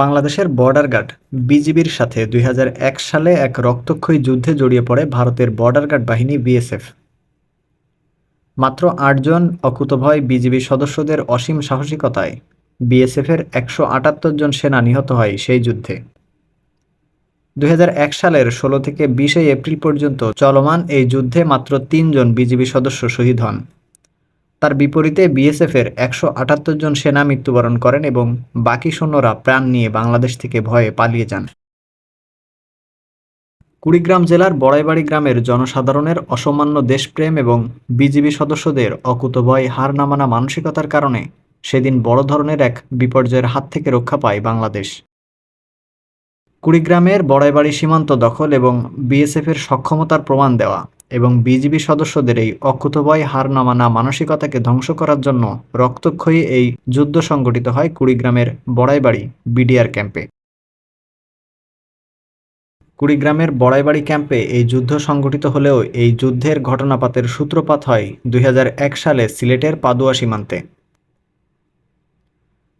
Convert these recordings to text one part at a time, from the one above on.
বাংলাদেশের border guard বিজিবির সাথে দুই হাজার এক সালে এক রক্তক্ষয়ী যুদ্ধে জড়িয়ে পড়ে ভারতের বর্ডার গার্ড বাহিনী বিএসএফ। মাত্র আটজন অকুতভয় বিজিবি সদস্যদের অসীম সাহসিকতায় বিএসএফের একশো আটাত্তর জন সেনা নিহত হয় সেই যুদ্ধে। দুই হাজার এক সালের ষোলো থেকে বিশে এপ্রিল পর্যন্ত চলমান এই যুদ্ধে মাত্র তিনজন বিজিবি সদস্য শহীদ হন। তার বিপরীতে বিএসএফের একশো আটাত্তর জন সেনা মৃত্যুবরণ করেন এবং বাকি সৈন্যরা প্রাণ নিয়ে বাংলাদেশ থেকে ভয়ে পালিয়ে যান। কুড়িগ্রাম জেলার বড়াইবাড়ি গ্রামের জনসাধারণের অসামান্য দেশপ্রেম এবং বিজিবি সদস্যদের অকুতভয় হার নামানা মানসিকতার কারণে সেদিন বড় ধরনের এক বিপর্যয়ের হাত থেকে রক্ষা পায় বাংলাদেশ। কুড়িগ্রামের বড়াইবাড়ি সীমান্ত দখল এবং বিএসএফের সক্ষমতার প্রমাণ দেওয়া এবং বিজিবি সদস্যদের এই অকুতভয় হার নামানা মানসিকতাকে ধ্বংস করার জন্য রক্তক্ষয়ী এই যুদ্ধ সংগঠিত হয় কুড়িগ্রামের বড়াইবাড়ি বিডিআর ক্যাম্পে। কুড়িগ্রামের বড়াইবাড়ি ক্যাম্পে এই যুদ্ধ সংগঠিত হলেও এই যুদ্ধের ঘটনাপাতের সূত্রপাত হয় দুই হাজার এক সালে সিলেটের পাদুয়া সীমান্তে।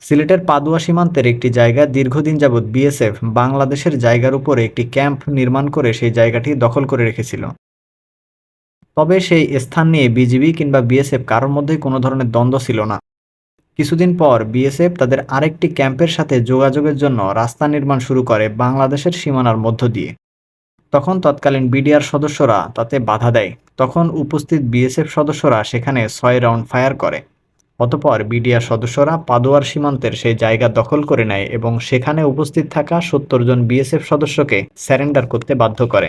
সিলেটের পাদুয়া সীমান্তের একটি জায়গা দীর্ঘদিন যাবৎ বিএসএফ বাংলাদেশের জায়গার উপরে একটি ক্যাম্প নির্মাণ করে সেই জায়গাটি দখল করে রেখেছিল। তবে সেই স্থান নিয়ে বিজিবি কিংবা বিএসএফ কারোর মধ্যেই কোনো ধরনের দ্বন্দ্ব ছিল না। কিছুদিন পর বিএসএফ তাদের আরেকটি ক্যাম্পের সাথে যোগাযোগের জন্য রাস্তা নির্মাণ শুরু করে বাংলাদেশের সীমানার মধ্য দিয়ে। তখন তৎকালীন বিডিআর সদস্যরা তাতে বাধা দেয়। তখন উপস্থিত বিএসএফ সদস্যরা সেখানে ছয় রাউন্ড ফায়ার করে। অতপর বিডিআর সদস্যরা পাদোয়ার সীমান্তের সেই জায়গা দখল করে নেয় এবং সেখানে উপস্থিত থাকা সত্তর জন বিএসএফ সদস্যকে স্যারেন্ডার করতে বাধ্য করে।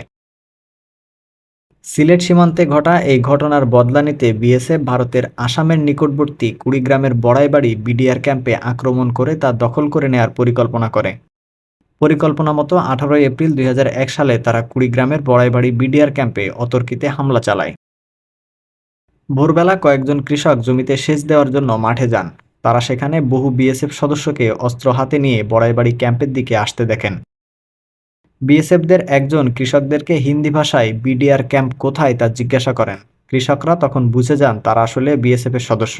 সিলেট সীমান্তে ঘটা এই ঘটনার বদলা নিতে বিএসএফ ভারতের আসামের নিকটবর্তী কুড়িগ্রামের বড়াইবাড়ি বিডিআর ক্যাম্পে আক্রমণ করে তা দখল করে নেয়ার পরিকল্পনা করে। পরিকল্পনা মতো আঠারোই এপ্রিল দুই হাজার এক সালে তারা কুড়িগ্রামের বড়াইবাড়ি বিডিআর ক্যাম্পে অতর্কিতে হামলা চালায়। ভোরবেলা কয়েকজন কৃষক জমিতে সেচ দেওয়ার জন্য মাঠে যান। তারা সেখানে বহু বিএসএফ সদস্যকে অস্ত্র হাতে নিয়ে বড়াইবাড়ি ক্যাম্পের দিকে আসতে দেখেন। বিএসএফদের একজন কৃষকদেরকে হিন্দি ভাষায় বিডিআর ক্যাম্প কোথায় তা জিজ্ঞাসা করেন। কৃষকরা তখন বুঝে যান তারা আসলে বিএসএফের সদস্য।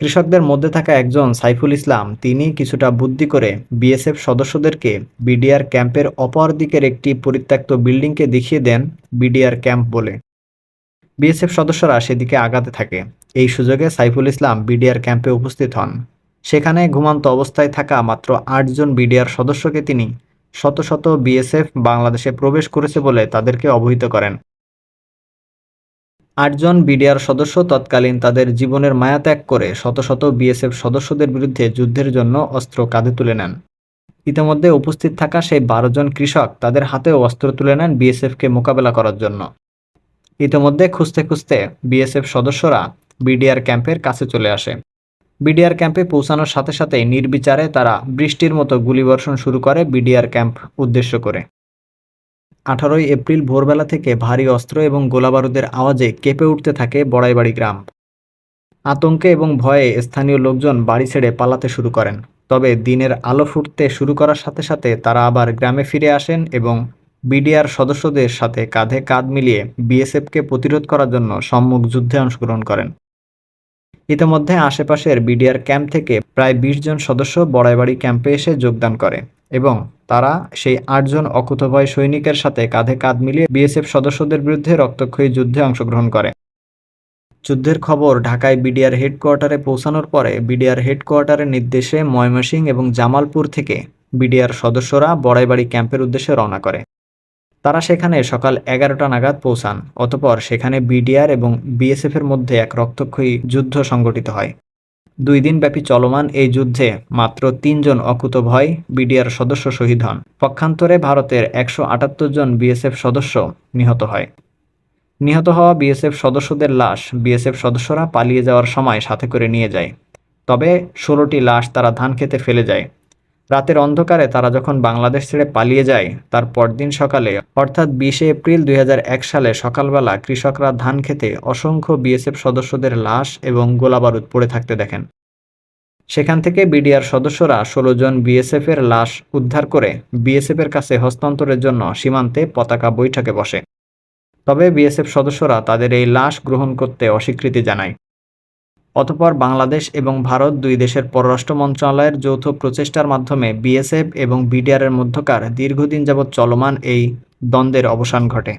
কৃষকদের মধ্যে থাকা একজন সাইফুল ইসলাম, তিনি কিছুটা বুদ্ধি করে বিএসএফ সদস্যদেরকে বিডিআর ক্যাম্পের অপর দিকের একটি পরিত্যক্ত বিল্ডিংকে দেখিয়ে দেন বিডিআর ক্যাম্প বলে। বিএসএফ সদস্যরা সেদিকে আগাতে থাকে। এই সুযোগে সাইফুল ইসলাম বিডিআর ক্যাম্পে উপস্থিত হন। সেখানে ঘুমান্ত অবস্থায় থাকা মাত্র আটজন বিডিআর সদস্যকে তিনি শত শত বিএসএফ বাংলাদেশে প্রবেশ করেছে বলে তাদেরকে অবহিত করেন। আটজন বিডিআর সদস্য তৎকালীন তাদের জীবনের মায়া ত্যাগ করে শত শত বিএসএফ সদস্যদের বিরুদ্ধে যুদ্ধের জন্য অস্ত্র কাঁধে তুলে নেন। ইতিমধ্যে উপস্থিত থাকা সেই বারো জন কৃষক তাদের হাতেও অস্ত্র তুলে নেন বিএসএফকে মোকাবেলা করার জন্য। ইতিমধ্যে খুঁজতে খুঁজতে বিএসএফ সদস্যরা বিডিআর ক্যাম্পের কাছে চলে আসে। বিডিআর ক্যাম্পে পৌঁছানোর সাথে সাথে নির্বিচারে তারা বৃষ্টির মতো গুলিবর্ষণ শুরু করে বিডিআর ক্যাম্প উদ্দেশ্য করে। আঠারোই এপ্রিল ভোরবেলা থেকে ভারী অস্ত্র এবং গোলাবারুদের আওয়াজে কেঁপে উঠতে থাকে বড়াইবাড়ি গ্রাম। আতঙ্কে এবং ভয়ে স্থানীয় লোকজন বাড়ি ছেড়ে পালাতে শুরু করেন। তবে দিনের আলো ফুটতে শুরু করার সাথে সাথে তারা আবার গ্রামে ফিরে আসেন এবং বিডিআর সদস্যদের সাথে কাঁধে কাঁধ মিলিয়ে বিএসএফকে প্রতিরোধ করার জন্য সম্মুখ যুদ্ধে অংশগ্রহণ করেন। ইতিমধ্যে আশেপাশের বিডিআর ক্যাম্প থেকে প্রায় বিশ জন সদস্য বড়াইবাড়ি ক্যাম্পে এসে যোগদান করে এবং তারা সেই আটজন অকুতভয় সৈনিকের সাথে কাঁধে কাঁধ মিলিয়ে বিএসএফ সদস্যদের বিরুদ্ধে রক্তক্ষয়ী যুদ্ধে অংশগ্রহণ করে। যুদ্ধের খবর ঢাকায় বিডিআর হেডকোয়ার্টারে পৌঁছানোর পরে বিডিআর হেডকোয়ার্টারের নির্দেশে ময়মনসিংহ এবং জামালপুর থেকে বিডিআর সদস্যরা বড়াইবাড়ি ক্যাম্পের উদ্দেশ্যে রওনা করে। তারা সেখানে সকাল এগারোটা নাগাদ পৌঁছান, অতপর সেখানে বিডিআর এবং বিএসএফের মধ্যে এক রক্তক্ষয়ী যুদ্ধ সংগঠিত হয়। দুই দিন ব্যাপী চলমান এই যুদ্ধে মাত্র তিনজন অকুতভয় বিডিআর সদস্য শহীদ হন। পক্ষান্তরে ভারতের একশো আটাত্তর জন বিএসএফ সদস্য নিহত হয়। নিহত হওয়া বিএসএফ সদস্যদের লাশ বিএসএফ সদস্যরা পালিয়ে যাওয়ার সময় সাথে করে নিয়ে যায়। তবে ষোলোটি লাশ তারা ধান খেতে ফেলে যায়। রাতের অন্ধকারে তারা যখন বাংলাদেশ ছেড়ে পালিয়ে যায়, তার পরদিন সকালে, অর্থাৎ বিশে এপ্রিল দুই হাজার এক সালে সকালবেলা কৃষকরা ধান খেতে অসংখ্য বিএসএফ সদস্যদের লাশ এবং গোলাবারুদ পড়ে থাকতে দেখেন। সেখান থেকে বিডিআর সদস্যরা ষোলো জন বিএসএফ এর লাশ উদ্ধার করে বিএসএফ এর কাছে হস্তান্তরের জন্য সীমান্তে পতাকা বৈঠকে বসে। তবে বিএসএফ সদস্যরা তাদের এই লাশ গ্রহণ করতে অস্বীকৃতি জানায়। অতঃপর বাংলাদেশ এবং ভারত দুই দেশের পররাষ্ট্র মন্ত্রণালয়ের যৌথ প্রচেষ্টার মাধ্যমে বিএসএফ এবং বিডিআরের মধ্যকার দীর্ঘদিন যাবৎ চলমান এই দ্বন্দ্বের অবসান ঘটে।